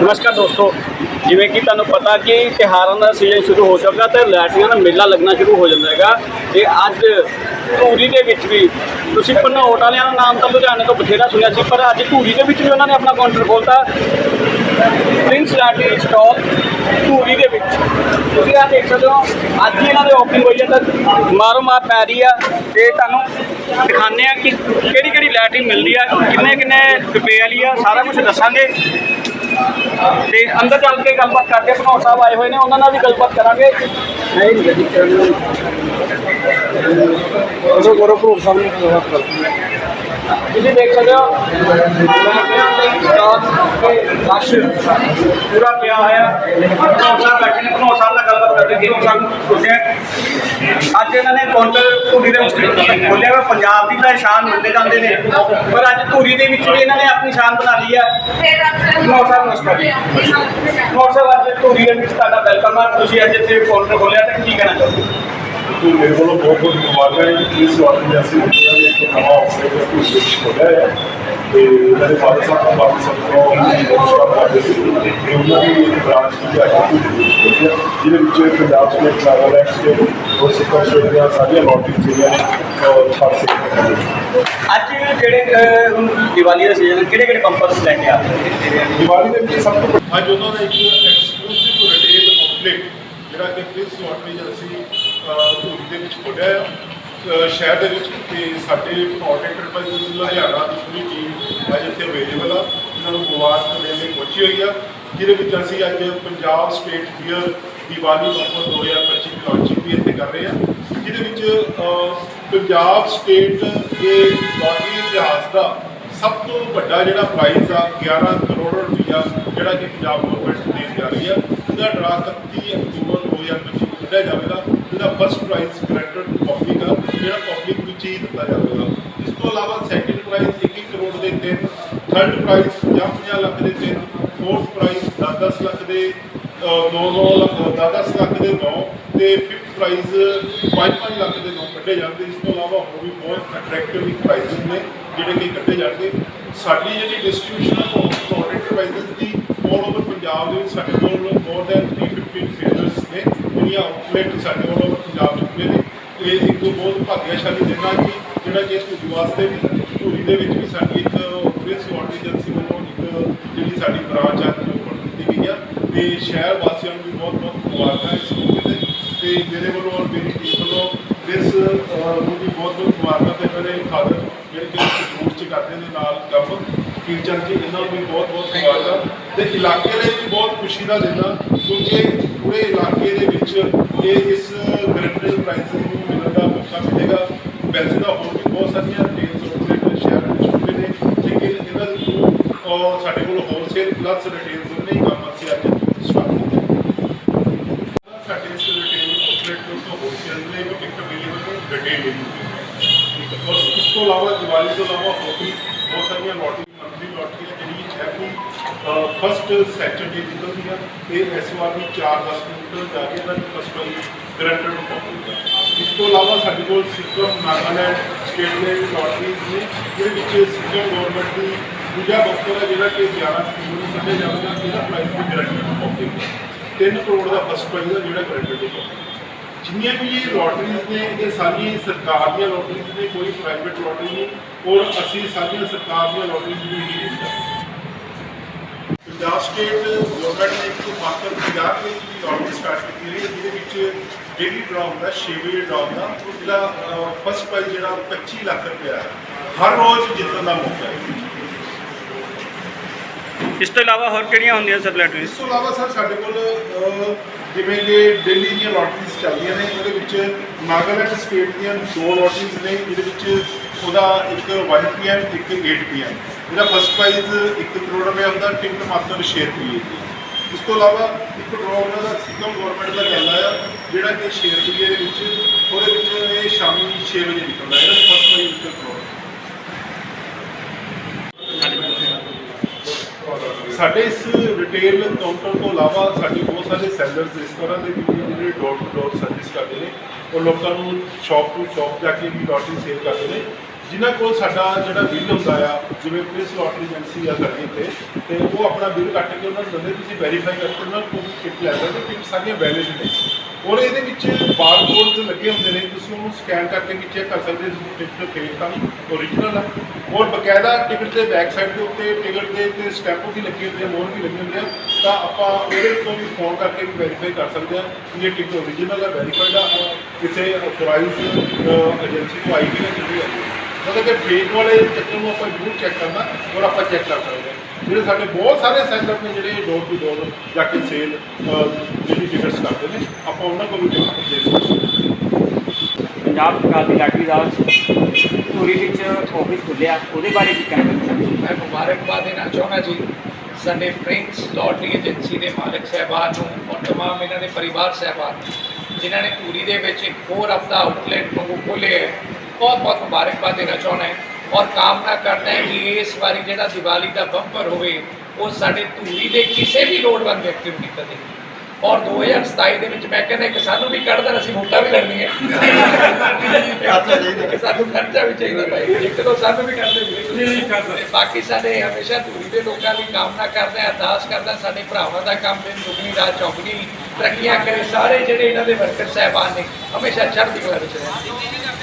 ਨਮਸਕਾਰ ਦੋਸਤੋ, ਜਿਵੇਂ ਕਿ ਤੁਹਾਨੂੰ ਪਤਾ ਕਿ ਤਿਉਹਾਰਾਂ ਦਾ ਸੀਜ਼ਨ ਸ਼ੁਰੂ ਹੋ ਚੁੱਕਾ ਤੇ ਲੈਟਰੀਆਂ ਦਾ ਮੇਲਾ ਲੱਗਣਾ ਸ਼ੁਰੂ ਹੋ ਜਾਂਦਾ ਹੈਗਾ ਤੇ ਅੱਜ ਧੂਰੀ ਦੇ ਵਿੱਚ ਵੀ ਤੁਸੀਂ ਪਨੌਟ ਵਾਲਿਆਂ ਦਾ ਨਾਮ ਤਾਂ ਲੁਧਿਆਣੇ ਤੋਂ ਬਥੇਰਾ ਸੁਣਿਆ ਸੀ, ਪਰ ਅੱਜ ਧੂਰੀ ਦੇ ਵਿੱਚ ਵੀ ਉਹਨਾਂ ਨੇ ਆਪਣਾ ਕਾਊਂਟਰ ਖੋਲਤਾ। ਪ੍ਰਿੰਸ ਲੈਟਰੀ ਸਟਾਲ ਧੂਰੀ ਦੇ ਵਿੱਚ। ਤੁਸੀਂ ਆ ਦੇਖ ਸਕਦੇ ਹੋ, ਅੱਜ ਹੀ ਇਹਨਾਂ ਦੇ ਓਪਨਿੰਗ ਹੋਈ ਹੈ ਤਾਂ ਮਾਰੋ ਮਾਰ ਪੈ ਰਹੀ ਆ ਤੇ ਤੁਹਾਨੂੰ ਦਿਖਾਉਂਦੇ ਆ ਕਿ ਕਿਹੜੀ ਕਿਹੜੀ ਲੈਟਰੀ ਮਿਲਦੀ ਆ ਕਿੰਨੇ ਕਿੰਨੇ ਰੁਪਏ ਵਾਲੀ ਆ, ਸਾਰਾ ਕੁਝ ਦੱਸਾਂਗੇ। ਤੇ ਅੰਦਰ ਚੱਲ ਕੇ ਗੱਲਬਾਤ ਕਰਦੇ ਭਨੋਟ ਸਾਹਿਬ ਆਏ ਹੋਏ ਨੇ ਉਹਨਾਂ ਨਾਲ ਵੀ ਗੱਲਬਾਤ ਕਰਾਂਗੇ। ਨਹੀਂ ਗੱਡੀ ਕਰਨ ਉਹਦੇ ਕੋਲ ਭਰੂਪ ਸਾਹਿਬ ਨੂੰ ਗੱਲਬਾਤ ਤੁਸੀਂ ਦੇਖ ਸਕਦੇ ਹੋ ਦੇ ਤੇ ਰਸ਼ ਪੂਰਾ ਪਿਆ ਹੋਇਆ। ਭਨੋਟ ਸਾਹਿਬ ਬੈਠੇ ਨੇ ਭਨੋਟ ਸਾਹਿਬ ਨਾਲ ਗੱਲਬਾਤ ਕਰਦੇ ਅੱਜ ਇਹਨਾਂ ਨੇ ਕਾਊਂਟਰ ਧੂਰੀ ਦੇ ਵਿੱਚ ਖੋਲਿਆ ਵਾ, ਪੰਜਾਬ ਦੀ ਤਾਂ ਸ਼ਾਨ ਮੰਨੇ ਜਾਂਦੇ ਨੇ। ਪਰ ਅੱਜ ਧੂਰੀ ਦੇ ਵਿੱਚ ਵੀ ਇਹਨਾਂ ਨੇ ਆਪਣੀ ਸ਼ਾਨ ਬਣਾ ਲਈ ਹੈ ਭਨੋਟ ਸਾਹਿਬ, ਨਮਸਕਾਰ ਜੀ। ਸਾਹਿਬ, ਅੱਜ ਧੂਰੀ ਦੇ ਵਿੱਚ ਤੁਹਾਡਾ ਵੈਲਕਮ ਹੈ ਤੁਸੀਂ ਅੱਜ ਇੱਥੇ ਕਾਊਂਟਰ ਖੋਲਿਆ ਤੇ ਕੀ ਕਹਿਣਾ ਚਾਹੋਗੇ? ਤੇ ਮੇਰੇ ਵੱਲੋਂ ਬਹੁਤ ਬਹੁਤ ਮੁਬਾਰਕਾਂ ਹੈ ਕਿ ਇਸ ਵਾਰ ਦੀ ਅਸੀਂ ਇੱਕ ਨਵਾਂ ਅਵਸਰ ਦਾ ਕੋਈ ਤੇ ਮੇਰੇ ਫਾਦਰ ਸਾਹਿਬ ਨੂੰ ਬਾਕੀ ਸਭ ਤੋਂ ਨਮਸਕਾਰ ਕਰਦੇ ਸੀ ਤੇ ਉਹਨਾਂ ਦੀ ਬ੍ਰਾਂਚ ਦੀ ਹੈ ਜਿਹਦੇ ਵਿੱਚ ਪੰਜਾਬ ਸਟੇਟ ਨਾਗਾਲੈਂਡ ਸਟੇਟ ਔਰ ਸਿੱਕਮ ਸਟੇਟ ਦੀਆਂ ਸਾਰੀਆਂ ਲੋਟਰੀ ਜਿਹੜੀਆਂ ਨੇ ਔਰ ਖਾਸ ਕਰਕੇ ਅੱਜ ਜਿਹੜੇ ਦੀਵਾਲੀ ਦਾ ਸੀਜ਼ਨ ਕਿਹੜੇ ਕਿਹੜੇ ਕੰਪਨੀਆਂ ਲੈ ਕੇ ਆ ਦੀਵਾਲੀ ਦੇ ਵਿੱਚ ਸਭ ਤੋਂ ਅੱਜ ਉਹਨਾਂ ਦਾ ਇੱਕ ਐਕਸਕਲੂਸਿਵ ਰਿਟੇਲ ਆਊਟਲੈਟ ਜਿਹੜਾ ਕਿ ਪ੍ਰਿੰਸ ਲਾਟਰੀ ਏਜੰਸੀ ਧੂਰੀ ਦੇ ਵਿੱਚ ਖੋਲ੍ਹਿਆ ਹੈ ਸ਼ਹਿਰ ਦੇ ਵਿੱਚ ਤੇ ਸਾਡੇ ਪੌਟ ਐਂਟਰਪ੍ਰਾਈਜ਼ ਲੁਧਿਆਣਾ ਦੀ ਪੂਰੀ ਟੀਮ ਅੱਜ ਇੱਥੇ ਅਵੇਲੇਬਲ ਆ। ਇਹਨਾਂ ਨੂੰ ਮੁਬਾਰਕ ਦੇਣ ਲਈ ਪਹੁੰਚੀ ਹੋਈ ਆ। ਜਿਹਦੇ ਵਿੱਚ ਅਸੀਂ ਅੱਜ ਪੰਜਾਬ ਸਟੇਟ ਬੀਅਰ ਦੀਵਾਲੀ ਆਫਰ 2025 ਦੀ ਲਾਂਚਿੰਗ ਵੀ ਇੱਥੇ ਕਰ ਰਹੇ ਆ। ਜਿਹਦੇ ਵਿੱਚ ਪੰਜਾਬ ਸਟੇਟ ਦੇ ਲਾਟਰੀ ਇਤਿਹਾਸ ਦਾ ਸਭ ਤੋਂ ਵੱਡਾ ਜਿਹੜਾ ਪ੍ਰਾਈਜ਼ ਆ 11 ਕਰੋੜ ਰੁਪਈਆ ਜਿਹੜਾ ਕਿ ਪੰਜਾਬ ਗਵਰਨਮੈਂਟ ਦੇਣ ਜਾ ਰਹੀ ਆ। ਉਹਦਾ ਡਰਾ 31 ਅਕਤੂਬਰ 2025 ਨੂੰ ਕੱਢਿਆ ਜਾਵੇਗਾ। ਜਿਹਦਾ ਫਸਟ ਪ੍ਰਾਈਜ਼ ਗ੍ਰੈਂਟਡ ਪਬਲਿਕ ਦਾ ਜਿਹੜਾ ਪਬਲਿਕ ਵਿੱਚ ਹੀ ਦਿੱਤਾ ਜਾਵੇਗਾ। ਇਸ ਤੋਂ ਇਲਾਵਾ ਸੈਕੰਡ ਪ੍ਰਾਈਜ਼ 21 ਕਰੋੜ ਦੇ ਤਿੰਨ ਥਰਡ ਪ੍ਰਾਈਜ਼ 50 ਲੱਖ ਦੇ ਤਿੰਨ ਫੋਰਥ ਪ੍ਰਾਈਜ਼ 10 ਲੱਖ ਦੇ 2-2 ਲੱਖ 10 ਲੱਖ ਦੇ 9 ਤੇ ਫਿਫਥ ਪ੍ਰਾਈਜ਼ 5-5 ਲੱਖ ਦੇ 9 ਕੱਢੇ ਜਾਂਦੇ ਇਸ ਤੋਂ ਇਲਾਵਾ ਹੋਰ ਵੀ ਬਹੁਤ ਅਟਰੈਕਟਿਵ ਪ੍ਰਾਈਜ ਨੇ, ਜਿਹੜੇ ਕਿ ਕੱਢੇ ਜਾਣਗੇ। ਸਾਡੀ ਜਿਹੜੀ ਡਿਸਟ੍ਰੀਬਿਊਸ਼ਨ ਹੈ ਪ੍ਰਾਈਜ਼ਸ ਦੀ ਆਲ ਓਵਰ ਪੰਜਾਬ ਦੇ ਵਿੱਚ ਸਾਡੇ ਕੋਲ ਮੋਰ ਦੈਨ 350 ਫੀਲਡਰਸ ਨੇ, ਜਿਹੜੀਆਂ ਆਊਟਲੈਟ ਸਾਡੇ ਓਵਰ ਪੰਜਾਬ ਚ ਖੁੱਲੇ ਨੇ। ਇਹ ਇੱਕ ਬਹੁਤ ਭਾਗਿਆਸ਼ਾਲੀ ਦਿਨ ਕਿ ਜਿਹੜਾ ਕਿ ਧੂਰੀ ਵਾਸਤੇ ਵੀ, ਧੂਰੀ ਦੇ ਵਿੱਚ ਵੀ ਸਾਡੀ ਇੱਕ ਪ੍ਰਿੰਸ ਵਾਟਰ ਏਜੰਸੀ ਵੱਲੋਂ ਇੱਕ ਜਿਹੜੀ ਸਾਡੀ ਬ੍ਰਾਂਚ ਆ ਜੋ ਖੋਲ੍ਹ ਦਿੱਤੀ ਗਈ ਆ। ਤੇ ਸ਼ਹਿਰ ਵਾਸੀਆਂ ਨੂੰ ਵੀ ਬਹੁਤ ਬਹੁਤ ਮੁਬਾਰਕਾਂ ਇਸ ਮੌਕੇ ਤੇ। ਤੇ ਮੇਰੇ ਵੱਲੋਂ ਔਰ ਮੇਰੀ ਟੀਮ ਵੱਲੋਂ ਇਸ ਨੂੰ ਵੀ ਬਹੁਤ ਬਹੁਤ ਮੁਬਾਰਕਾਂ ਤੇ ਮੇਰੇ ਫਾਦਰ ਜਿਹੜੇ ਕਿ ਸਪੋਰਟ ਚ ਕਰਦੇ ਨੇ ਨਾਲ ਕੰਮ। ਕੀਰਚੰਦ ਜੀ ਇਹਨਾਂ ਨੂੰ ਵੀ ਬਹੁਤ ਬਹੁਤ ਮੁਬਾਰਕਾਂ ਤੇ ਇਲਾਕੇ ਲਈ ਵੀ ਬਹੁਤ ਖੁਸ਼ੀ ਦਾ ਦਿਨ ਆ, ਕਿਉਂਕਿ ਪੂਰੇ ਇਲਾਕੇ ਦੇ ਵਿੱਚ ਇਹ ਇਸ ਗ੍ਰੈਂਡਲ ਪ੍ਰਾਈਜ਼ ਨੂੰ ਮਿਲਣ ਦਾ ਮੌਕਾ ਮਿਲੇਗਾ। ਵੈਸੇ ਤਾਂ ਹੋਰ ਵੀ ਬਹੁਤ ਸਾਰੀਆਂ ਰੇਟਸ ਆਊਟਲੈਟ ਸ਼ਹਿਰ ਵਿੱਚ ਹੁੰਦੇ ਨੇ, ਲੇਕਿਨ ਇਹਨਾਂ ਦੇ ਸਾਡੇ ਕੋਲ ਹੋਲਸੇਲ ਪਲੱਸ ਰਿਟੇਲ ਦੋਨੇ ਹੀ ਕੰਮ ਅਸੀਂ ਅੱਜ ਸਟਾਰਟ ਕੀਤੇ। ਸਾਡੇ ਇਸ ਰਿਟੇਲ ਆਊਟਲੈਟ ਤੋਂ ਹੋਲਸੇਲ ਦੇ ਵੀ ਅਵੇਲੇਬਲ ਰਿਟੇਲ ਹੈ ਔਰ ਤੋਂ ਇਲਾਵਾ ਦੀਵਾਲੀ ਤੋਂ ਇਲਾਵਾ ਹੋਰ ਵੀ ਬਹੁਤ ਸਾਰੀਆਂ ਲੋਟਰੀ ਫਸਟ ਸੈਚਰਡੇ ਨਿਕਲਦੀ ਆ, ਇਹ ਇਸ ਵਾਰ ਵੀ 4-10 ਮਿੰਟ ਜਾ ਕੇ ਇਹਨਾਂ ਦੀ ਫਸਟ ਪ੍ਰਾਈਜ਼ ਗਰੰਟਡ ਹੋਊਗਾ ਇਸ ਤੋਂ ਇਲਾਵਾ ਸਾਡੇ ਕੋਲ ਸਿੱਕਮ, ਨਾਗਾਲੈਂਡ, ਸਟੇਟ ਦੇ ਲੋਟਰੀਜ਼ ਨੇ, ਜਿਹਦੇ ਵਿੱਚ ਸਿੱਕਮ ਗਵਰਨਮੈਂਟ ਦੀ ਦੂਜਾ ਬੱਕਰ ਹੈ, ਜਿਹੜਾ ਕਿ 11 ਤਰੀਕ ਨੂੰ ਕੱਢਿਆ ਜਾਵੇਗਾ ਇਹਦਾ ਪ੍ਰਾਈਜ਼ ਵੀ ਗਰੰਟਡ ਹੋਊਗਾ 3 ਕਰੋੜ ਦਾ ਫਸਟ ਪ੍ਰਾਈਜ਼ ਦਾ ਜਿਹੜਾ ਗਰੰਟਡ ਹੋਊਗਾ ਜਿੰਨੀਆਂ ਵੀ ਇਹ ਲੋਟਰੀਜ਼ ਨੇ, ਇਹ ਸਾਰੀਆਂ ਸਰਕਾਰ ਦੀਆਂ ਲੋਟਰੀਜ਼ ਨੇ, ਕੋਈ ਪ੍ਰਾਈਵੇਟ ਲੋਟਰੀ ਨਹੀਂ, ਔਰ ਅਸੀਂ ਸਾਰੀਆਂ ਸਰਕਾਰ ਦੀਆਂ ਲੋਟਰੀਜ਼ ਵੀ ਨਹੀਂ ਦਿੰਦੇ ਸਟੇਟ ਗਵਰਨਮੈਂਟ ਨੇ ਇੱਕ 50 ਰੁਪਏ ਦੀ ਲੋਟਰੀ ਸਟਾਰਟ ਕੀਤੀ ਹੈ ਜਿਹਦੇ ਵਿੱਚ ਡੇਲੀ ਡਰਾ ਹੁੰਦਾ 6 ਵਜੇ ਡਰਾ ਹੁੰਦਾ ਜਿਹਦਾ ਫਸਟ ਪ੍ਰਾਈਜ਼ ਜਿਹੜਾ 25 ਲੱਖ ਰੁਪਇਆ ਹਰ ਰੋਜ਼ ਜਿੱਤਣ ਦਾ ਮੌਕਾ ਹੈ। ਇਸ ਤੋਂ ਇਲਾਵਾ ਹੋਰ ਕਿਹੜੀਆਂ ਹੁੰਦੀਆਂ ਸਰ ਲੈਟਰੀਜ਼ ਇਸ ਤੋਂ ਇਲਾਵਾ ਸਰ ਸਾਡੇ ਕੋਲ ਜਿਵੇਂ ਕਿ ਦਿੱਲੀ ਦੀਆਂ ਲੋਟਰੀਜ਼ ਚੱਲਦੀਆਂ ਨੇ ਉਹਦੇ ਵਿੱਚ ਨਾਗਾਲੈਂਡ ਸਟੇਟ ਦੀਆਂ ਦੋ ਲੋਟਰੀਜ਼ ਨੇ ਜਿਹਦੇ ਵਿੱਚ ਉਹਦਾ ਇੱਕ 1 ਪੀਐਮ ਇੱਕ 8 ਪੀਐਮ ਜਿਹੜਾ ਫਸਟ ਪ੍ਰਾਈਜ਼ 1 ਕਰੋੜ ਰੁਪਏ ਹੁੰਦਾ ਟਿਕਟ ਮਾਤਰ 6 ਰੁਪਏ ਦੀ ਇਸ ਤੋਂ ਇਲਾਵਾ ਇੱਕ ਡਰਾਅ ਉਹਨਾਂ ਦਾ ਸਿੱਕਮ ਗਵਰਨਮੈਂਟ ਦਾ ਚੱਲਦਾ ਆ ਜਿਹੜਾ ਕਿ 6 ਰੁਪਏ ਦੇ ਵਿੱਚ। ਉਹਦੇ ਵਿੱਚ ਇਹ ਸ਼ਾਮੀ 6 ਵਜੇ ਨਿਕਲਦਾ ਹੈ ਫਸਟ ਪ੍ਰਾਈਜ਼ 1 ਕਰੋੜ। ਸਾਡੇ ਇਸ ਰਿਟੇਲ ਕਾਊਂਟਰ ਤੋਂ ਇਲਾਵਾ ਸਾਡੇ ਬਹੁਤ ਸਾਰੇ ਸੈਲਰਸ ਇਸ ਤਰ੍ਹਾਂ ਦੇ ਵੀ ਜਿਹੜੇ ਡੋਰ ਟੂ ਡੋਰ ਸਰਵਿਸ ਕਰਦੇ ਨੇ। ਉਹ ਲੋਕਾਂ ਨੂੰ ਸ਼ਾਪ ਟੂ ਸ਼ਾਪ ਜਾ ਕੇ ਵੀ ਲੋਟਰੀ ਸੇਲ ਕਰਦੇ ਨੇ। ਜਿਨ੍ਹਾਂ ਕੋਲ ਸਾਡਾ ਜਿਹੜਾ ਬਿੱਲ ਹੁੰਦਾ ਆ, ਜਿਵੇਂ ਪੁਲਿਸ ਲੋਟਰੀ ਏਜੰਸੀ ਆ ਸਾਡੀ ਇੱਥੇ, ਤੇ ਉਹ ਆਪਣਾ ਬਿੱਲ ਕੱਟ ਕੇ ਉਹਨਾਂ ਨੂੰ ਦਿੰਦੇ, ਤੁਸੀਂ ਵੈਰੀਫਾਈ ਕਰਕੇ ਉਹਨਾਂ ਕੋਲ ਕਿਟ ਲੈ ਸਕਦੇ ਕਿਟ ਸਾਰੀਆਂ ਵੈਲਿਡ ਨੇ। ਔਰ ਇਹਦੇ ਵਿੱਚ ਬਾਰਕੋਡਸ ਲੱਗੇ ਹੁੰਦੇ ਨੇ, ਤੁਸੀਂ ਉਹਨੂੰ ਸਕੈਨ ਕਰਕੇ ਵੀ ਚੈੱਕ ਕਰ ਸਕਦੇ ਹੋ ਟਿਕਟ ਫੇਕ ਤਾਂ ਓਰੀਜਨਲ ਆ। ਔਰ ਬਕਾਇਦਾ ਟਿਕਟ ਦੇ ਬੈਕ ਸਾਈਡ ਦੇ ਉੱਤੇ ਟਿਕਟ ਦੇ ਤੇ ਸਟੈਂਪ ਵੀ ਲੱਗੇ ਹੁੰਦੇ ਆ ਮੋਹਰ ਵੀ ਲੱਗੇ ਹੁੰਦੇ ਆ, ਤਾਂ ਆਪਾਂ ਉਹਦੇ ਤੋਂ ਵੀ ਫੋਨ ਕਰਕੇ ਵੀ ਵੈਰੀਫਾਈ ਕਰ ਸਕਦੇ ਆ ਕਿ ਇਹ ਟਿਕਟ ਓਰੀਜਨਲ ਆ ਵੈਰੀਫਾਈਡ ਆ, ਕਿਸੇ ਅਥੋਰਾਈਜ਼ਡ ਏਜੰਸੀ ਤੋਂ ਆਈ ਵੀ ਹੈ ਜਿਹੜੀ ਹੈ ਮਤਲਬ ਕਿ ਫੇਕ ਵਾਲੇ ਚੱਕਰ ਨੂੰ ਆਪਾਂ ਜ਼ਰੂਰ ਚੈੱਕ ਕਰਨਾ ਔਰ ਆਪਾਂ ਚੈੱਕ ਕਰ ਸਕਦੇ ਹਾਂ। ਜਿਹੜੇ ਸਾਡੇ ਬਹੁਤ ਸਾਰੇ ਸੈਂਟਰ ਨੇ ਜਿਹੜੇ ਡੋਰ ਟੂ ਡੋਰ ਜਾ ਕੇ ਸੇਲ ਜਿਹੜੀ ਟਿਕਟਸ ਕਰਦੇ ਨੇ ਆਪਾਂ ਉਹਨਾਂ ਕੋਲ ਵੀ ਦੇ ਸਕਦੇ ਹਾਂ। ਪੰਜਾਬ ਸਰਕਾਰ ਦੀ ਲਾਟਰੀ ਦਾ ਧੂਰੀ ਵਿੱਚ ਆਫਿਸ ਖੁੱਲਿਆ ਉਹਦੇ ਬਾਰੇ ਕੀ ਕਹਿਣਾ ਚਾਹੁੰਦੇ ਮੈਂ ਮੁਬਾਰਕਬਾਦ ਦੇਣਾ ਚਾਹੁੰਦਾ ਜੀ। ਸਾਡੇ ਪ੍ਰਿੰਸ ਲੋਟਰੀ ਏਜੰਸੀ ਦੇ ਮਾਲਕ ਸਹਿਬਾਨ ਨੂੰ ਔਰ ਤਮਾਮ ਇਹਨਾਂ ਦੇ ਪਰਿਵਾਰ ਸਹਿਬਾਨ ਜਿਨ੍ਹਾਂ ਨੇ ਧੂਰੀ ਦੇ ਵਿੱਚ ਇੱਕ ਹੋਰ ਆਪਦਾ ਆਊਟਲੈਟ ਨੂੰ ਖੋਲ੍ਹਿਆ ਹੈ। ਬਹੁਤ ਬਹੁਤ ਮੁਬਾਰਕਬਾਦ ਦੇਣਾ ਚਾਹੁੰਦਾ ਹੈ ਔਰ ਕਾਮਨਾ ਕਰਦਾ ਹੈ ਕਿ ਇਸ ਵਾਰੀ ਜਿਹੜਾ ਦੀਵਾਲੀ ਦਾ ਬੰਪਰ ਹੋਵੇ, ਉਹ ਸਾਡੇ ਧੂਰੀ ਦੇ ਕਿਸੇ ਵੀ ਲੋੜਵੰਦ ਵਿਅਕਤੀ ਨੂੰ ਨਿਕਲੇ ਔਰ 2027 ਦੇ ਵਿੱਚ ਮੈਂ ਕਹਿੰਦਾ ਕਿ ਸਾਨੂੰ ਵੀ ਕੱਢਦਾ ਅਸੀਂ ਵੋਟਾਂ ਵੀ ਲੜਨੀਆਂ। ਸਾਨੂੰ ਖਰਚਾ ਵੀ ਚਾਹੀਦਾ ਭਾਈ, ਇੱਕ ਦੋ ਸਾਨੂੰ ਵੀ ਕਰਦੇ ਬਾਕੀ ਸਾਡੇ ਹਮੇਸ਼ਾ ਧੂਰੀ ਦੇ ਲੋਕਾਂ ਦੀ ਕਾਮਨਾ ਕਰਦੇ ਆ ਅਰਦਾਸ ਕਰਦਾ ਸਾਡੇ ਭਰਾਵਾਂ ਦਾ ਕੰਮ ਦਿਨ, ਦੁਗਣੀ, ਰਾਤ, ਚੌਗਣੀ, ਤਰੱਕੀਆਂ ਕਰੇ, ਸਾਰੇ ਜਿਹੜੇ ਇਹਨਾਂ ਦੇ ਵਰਕਰ ਸਹਿਬਾਨ ਨੇ, ਹਮੇਸ਼ਾ ਚੜ੍ਹਦੀ ਕਲਾ ਵਿੱਚ ਰਹਿਣ।